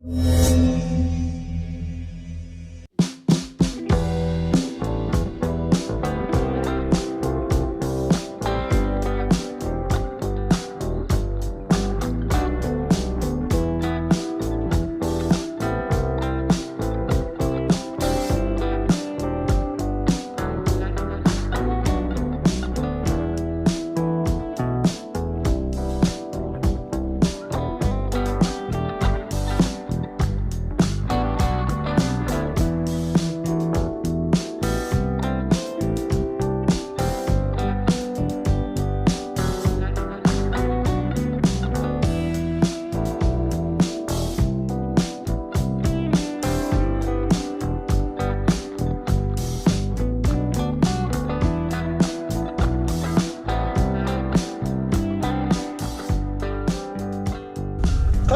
ค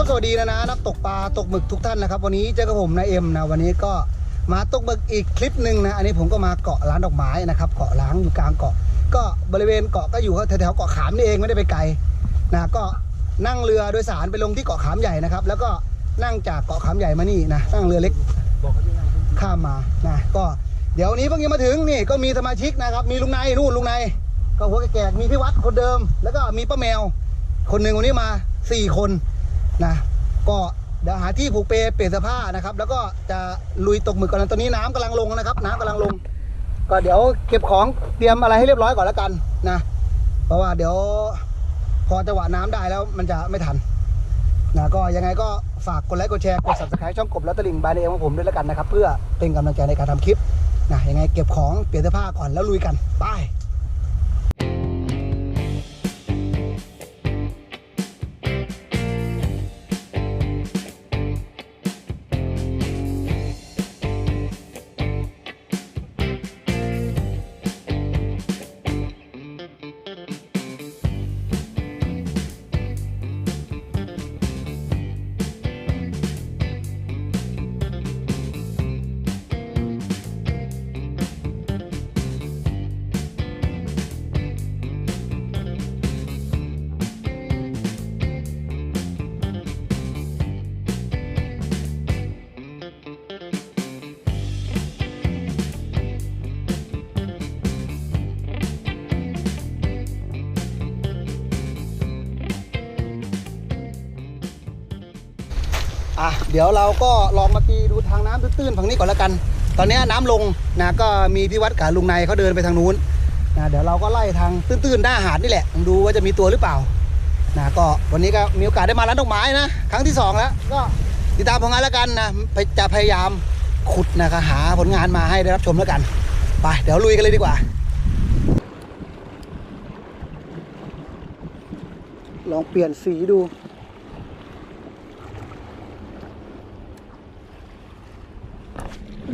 สวัสดีนะนะนักตกปลาตกหมึกทุกท่านนะครับ วันนี้เจอกับผมนายเอ็มนะวันนี้ก็มาตกหมึกอีกคลิปหนึ่งนะ อันนี้ผมก็มาเกาะร้านดอกไม้นะครับ เกาะล้างอยู่กลางเกาะ ก็บริเวณเกาะก็อยู่แถวๆเกาะขามนี่เองไม่ได้ไปไกลนะก็นั่งเรือโดยสารไปลงที่เกาะขามใหญ่นะครับ แล้วก็นั่งจากเกาะขามใหญ่มานี่นะนั่งเรือเล็กข้ามมานะก็เดี๋ยวนี้เพิ่งจะมาถึงนี่ก็มีสมาชิกนะครับมีลุงนายนู่นลุงนายก็หัวแก่ๆมีพี่วัดคนเดิม แล้วก็มีป้าแมว คนหนึ่งวันนี้มาสี่คน นะก็เดี๋ยวหาที่ผูกเปเปลี่ยนเสื้อผ้านะครับ แล้วก็จะลุยตกหมึกก่อนตอนนี้น้ำกำลังลงนะครับ น้ำกำลังลง ก็เดี๋ยวเก็บของเตรียมอะไรให้เรียบร้อยก่อนแล้วกันนะ เพราะว่าเดี๋ยวพอจังหวะน้ำได้แล้วมันจะไม่ทันนะก็ยังไงก็ฝากกดไลค์กดแชร์กด subscribe ช่องกบและตะลิงบายเองของผมด้วยแล้วกันนะครับ เพื่อเป็นกำลังใจในการทำคลิปนะยังไงเก็บของเปลี่ยนเสื้อผ้าก่อนแล้วลุยกันไป เดี๋ยวเราก็ลองมาตีดูทางน้ำตื้นๆฝั่งนี้ก่อนล้วกัน ตอนนี้น้ำลงนะก็มีพี่วัดกับลุงนายเขาเดินไปทางนู้นนะเดี๋ยวเราก็ไล่ทางตื้นๆหน้าหาดนี่แหละดูว่าจะมีตัวหรือเปล่านะก็วันนี้ก็มีโอกาสได้มาร้านดอกไม้นะครั้งที่สองแล้ว ก็ติดตามผลงานแล้วกันนะจะพยายามขุดนะคะหาผลงานมาให้ได้รับชมแล้วกันไปเดี๋ยวลุยกันเลยดีกว่า ลองเปลี่ยนสีดู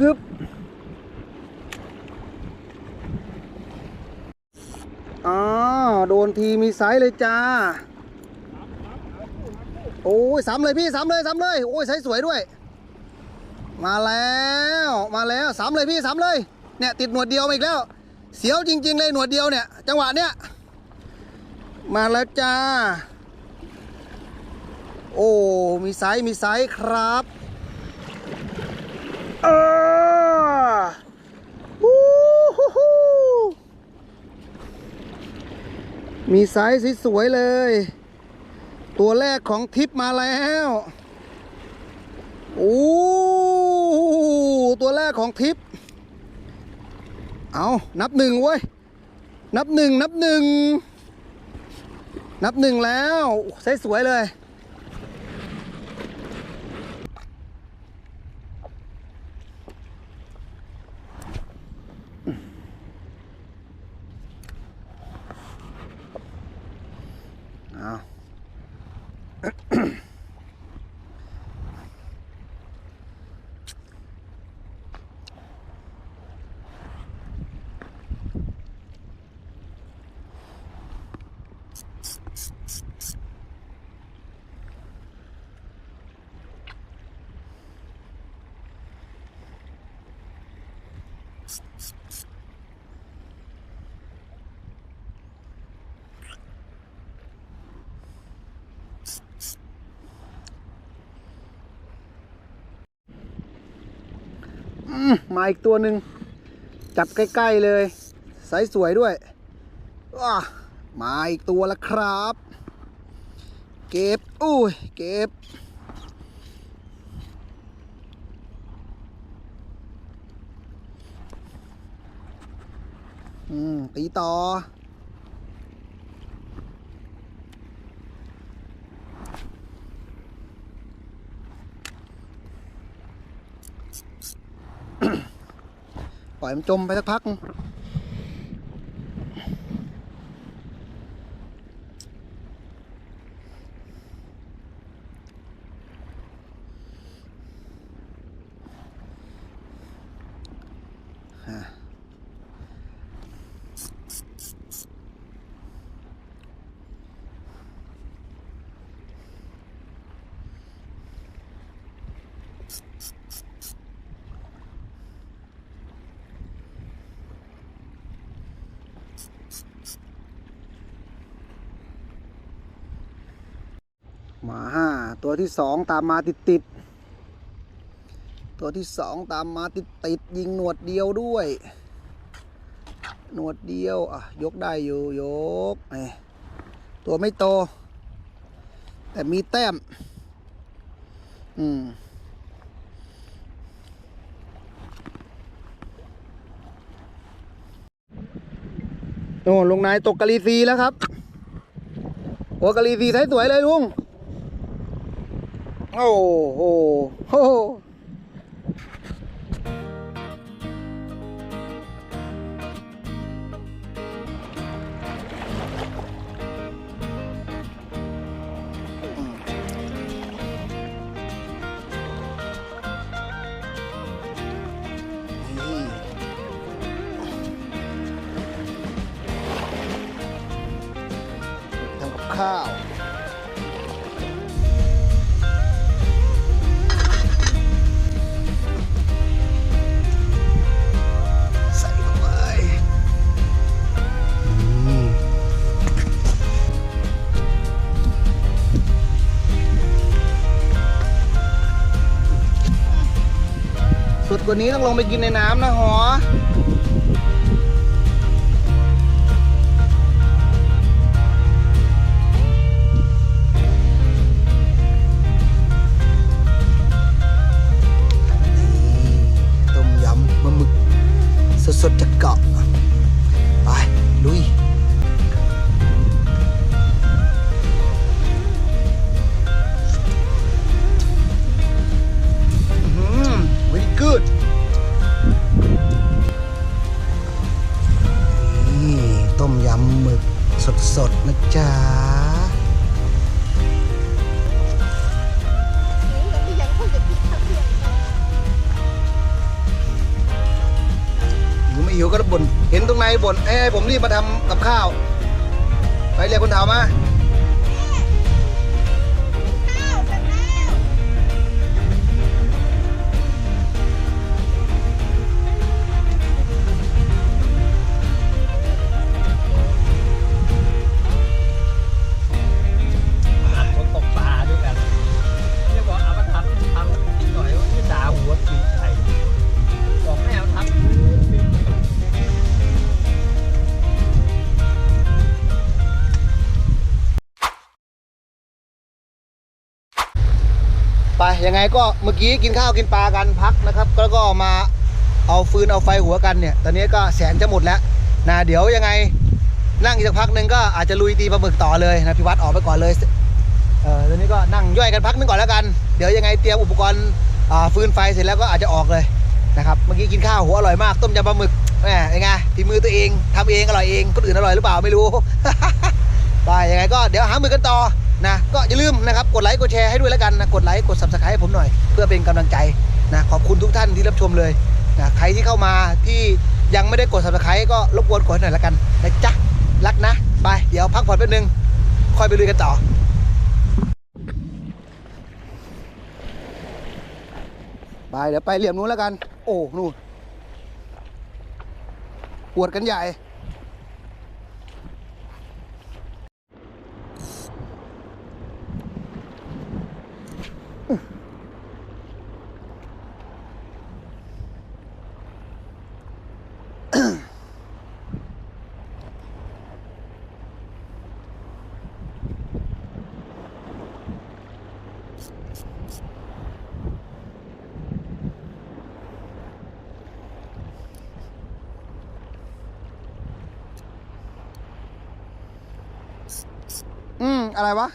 ฮึบอ๋อโดนทีมีไซส์เลยจ้า โอ้ยสามเลยพี่สามเลยสามเลย โอ้ยไซส์สวยด้วย มาแล้วมาแล้วสามเลยพี่สามเลย เนี่ยติดหนวดเดียวมาอีกแล้ว เสียวจริง ๆ เลยหนวดเดียวเนี่ย จังหวะเนี้ย มาแล้วจ้า โอ้ มีไซส์มีไซส์ครับ เออวู้ฮู้ฮู้มีไซส์สวยๆเลย ตัวแรกของทิปมาแล้วโอ้ตัวแรกของทิป เอานับหนึ่งเว้ย นับหนึ่งนับหนึ่ง นับหนึ่งแล้วไซส์สวยเลย เมาอีกตัวหนึ่งจับใกล้ๆเลยไซส์สวยด้วยว้ามาอีกตัวแล้วครับ เก็บอุ้ยเก็บอืมตีต่อ อยมันจมไปสักพัก มาห้าตัวที่สองตามมาติดติดตัวที่สองตามมาติดติดยิงหนวดเดียวด้วย หนวดเดียวอะยกได้อยู่ยกเอ้ยตัวไม่โต แต่มีแต้ม อืมโอ้ลงนายตกกะลีซีแล้วครับโอ้กะลีซีไซส์สวยเลยลุง โอ้โกว่านี้ต้องลงไปกินในน้ำนะหอนี่ต้มยำปลาหมึกสดๆจากเกาะไปลุย ก็บ่นเห็นตรงไหนบ่นเอ้ผมรีบมาทำกับข้าว ไปเรียกคนเฒ่ามา ยังไงก็เมื่อกี้กินข้าวกินปลากันพักนะครับ แล้วก็มาเอาฟืนเอาไฟหัวกันเนี่ย ตอนนี้ก็แสนจะหมดแล้วนะเดี๋ยวยังไงนั่งอีกสักพักหนึ่งก็อาจจะลุยตีปลาหมึกต่อเลยนะพี่วัดออกไปก่อนเลยเออตอนนี้ก็นั่งย่อยกันพักนึงก่อนแล้วกัน เดี๋ยวยังไงเตรียมอุปกรณ์ฟืนไฟเสร็จแล้วก็อาจจะออกเลยนะครับเมื่อกี้กินข้าวหัวอร่อยมาก ต้มยำปลาหมึกแหมยังไงฝีมือตัวเองทำเองอร่อยเองคนอื่นอร่อยหรือเปล่าไม่รู้ไปยังไงก็เดี๋ยวหามือกันต่อ นะก็อย่าลืมนะครับกดไลค์กดแชร์ให้ด้วยแล้วกันนะกดไลค์กด subscribe ให้ผมหน่อย เพื่อเป็นกำลังใจนะขอบคุณทุกท่านที่รับชมเลยนะใครที่เข้ามาที่ยังไม่ได้กด subscribe ก็รบกวนกดให้หน่อยแล้วกันนะจ๊ะรักนะไปเดี๋ยวพักผ่อนแป๊บนึงค่อยไปลุยกันต่อไปเดี๋ยวไปเหลี่ยมนู้นแล้วกัน โอ้นู่นปวดกันใหญ่ อะไรวะ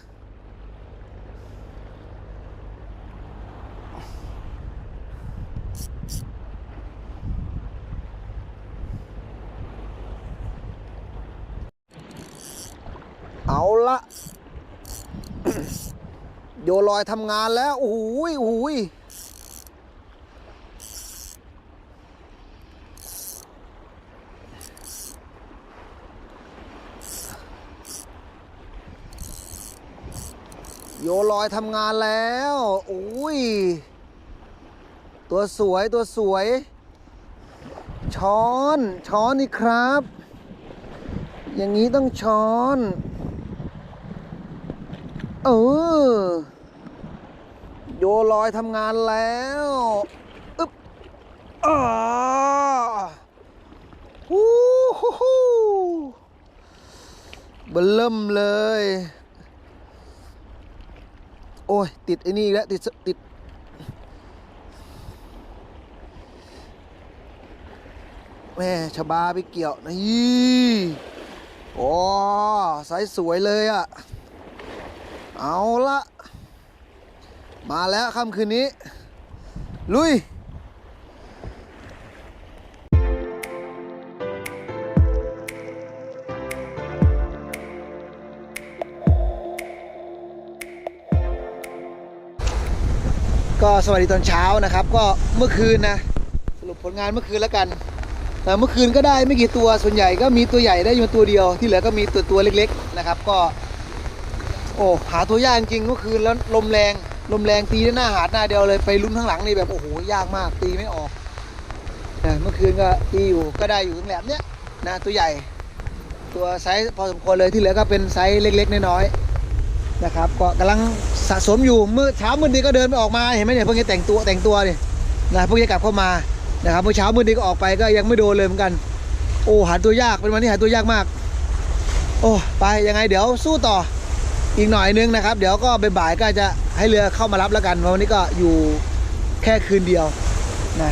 เอาละโยลอยทำงานแล้วโอ้โหยโอ้โหย โยลอยทำงานแล้วโอ้ย ตัวสวยตัวสวย ช้อน ช้อนนี่ครับ อย่างนี้ต้องช้อน เออ โยลอยทำงานแล้วอึ๊บอ่าฮู้ฮู้เบิ่มเลย อ้ย ติดไอ้นี่แล้วติดติดแม่ชบาไปเกี่ยวนี่โอ้ไซส์สวยเลยอะ่ะ เอาละ มาแล้วค่ำคืนนี้ ลุย ก็สวัสดีตอนเช้านะครับ ก็เมื่อคืนนะสรุปผลงานเมื่อคืนแล้วกัน แต่เมื่อคืนก็ได้ไม่กี่ตัวส่วนใหญ่ก็มีตัวใหญ่ได้อยู่ตัวเดียวที่เหลือก็มีตัวตัวเล็ก ๆนะครับ ก็ โอ้หาตัวยากจริงเมื่อคืนแล้วลมแรงลมแรงตีหน้าหาดหน้าเดียวเลยไปลุ้นข้างหลังนี่แบบโอ้โหยากมากตีไม่ออกนะเมื่อคืนก็ตีอยู่ก็ได้อยู่ทั้งแหลมเนี้ยนะตัวใหญ่ ตัวไซส์พอสมควรเลยที่เหลือก็เป็นไซส์เล็ก ๆ น้อยๆนะครับ ก็กำลัง สะสมอยู่เมื่อเช้ามืดดีก็เดินไปออกมาเห็นไหมเนี่ยพิ่งจะแต่งตัวแต่งตัวนี่นะพิ่งจะกลับเข้ามานะครับเมื่อเช้ามืดดีก็ออกไปก็ยังไม่โดนเลยเหมือนกัน โอ้หาตัวยากเป็นวันที่หาตัวยากมาก โอ้ไปยังไงเดี๋ยวสู้ต่ออีกหน่อยนึงนะครับ เดี๋ยวก็บ่ายก็จะให้เรือเข้ามารับแล้วกันเพราะวันนี้ก็อยู่แค่คืนเดียวนะ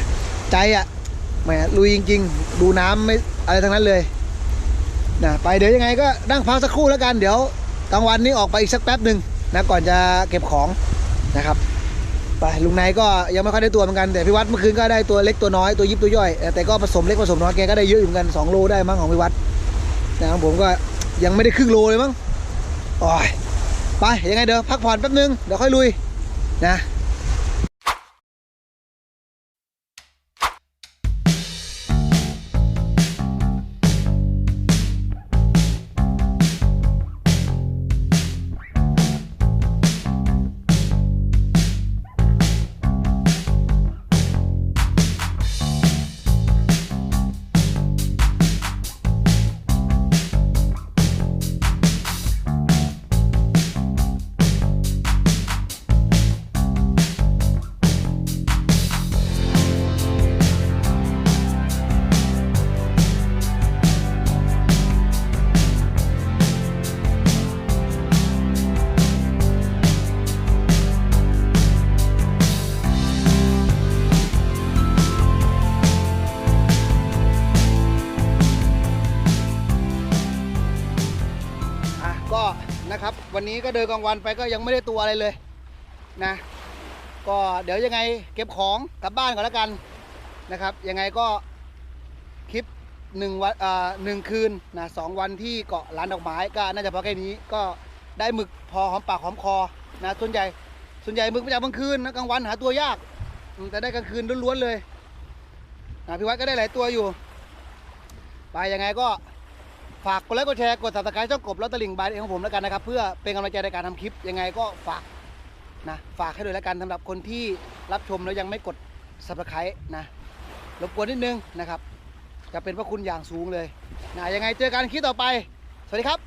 ใจอะ่ะแหมลุยจริง ๆ ดูน้ำไม่อะไรทั้งนั้นเลยนะไปเดี๋ยวยังไงก็นั่งพักสักครู่แล้วกันเดี๋ยวกลางวันนี้ออกไปอีกสักแป๊บหนึ่ง นะก่อนจะเก็บของนะครับไปลุงนายก็ยังไม่ค่อยได้ตัวเหมือนกันแต่พี่วัดเมื่อคืนก็ได้ตัวเล็กตัวน้อยตัวยิบตัวย่อย แต่ก็ผสมเล็กผสมน้อยแกก็ได้เยอะอยู่เหมือนกันสองโลได้มั้งของพี่วัดแต่ของผมก็ยังไม่ได้ครึ่งโลเลยมั้งโอ้ยไปยังไงเดี๋ยวพักผ่อนแป๊บนึงเดี๋ยวค่อยลุยนะ นะครับ วันนี้ก็เดินกลางวันไปก็ยังไม่ได้ตัวอะไรเลยนะ ก็เดี๋ยวยังไงเก็บของกลับบ้านก่อนแล้วกันนะครับ ยังไงก็คลิปหนึ่งวันอ่าหนึ่งคืนนะสองวันที่เกาะร้านดอกไม้ก็น่าจะพอแค่นี้ก็ได้หมึกพอหอมปากหอมคอนะส่วนใหญ่ส่วนใหญ่หมึกมาจากกลางคืนนะกลางวันหาตัวยากแต่ได้กลางคืนล้วนๆเลยนะพี่วัดก็ได้หลายตัวอยู่ ไปยังไงก็ ฝากกดไลค์กดแชร์กด subscribe ช่องกบแล้วตะลิงบายเองของผมแล้วกันนะครับ เพื่อเป็นกำลังใจในการทำคลิปยังไงก็ฝากนะฝากให้ด้วยแล้วกันสำหรับคนที่รับชมแล้วยังไม่กด subscribe นะรบกวนนิดนึงนะครับ จะเป็นพระคุณอย่างสูงเลยนะยังไงเจอกันคลิปต่อไป สวัสดีครับ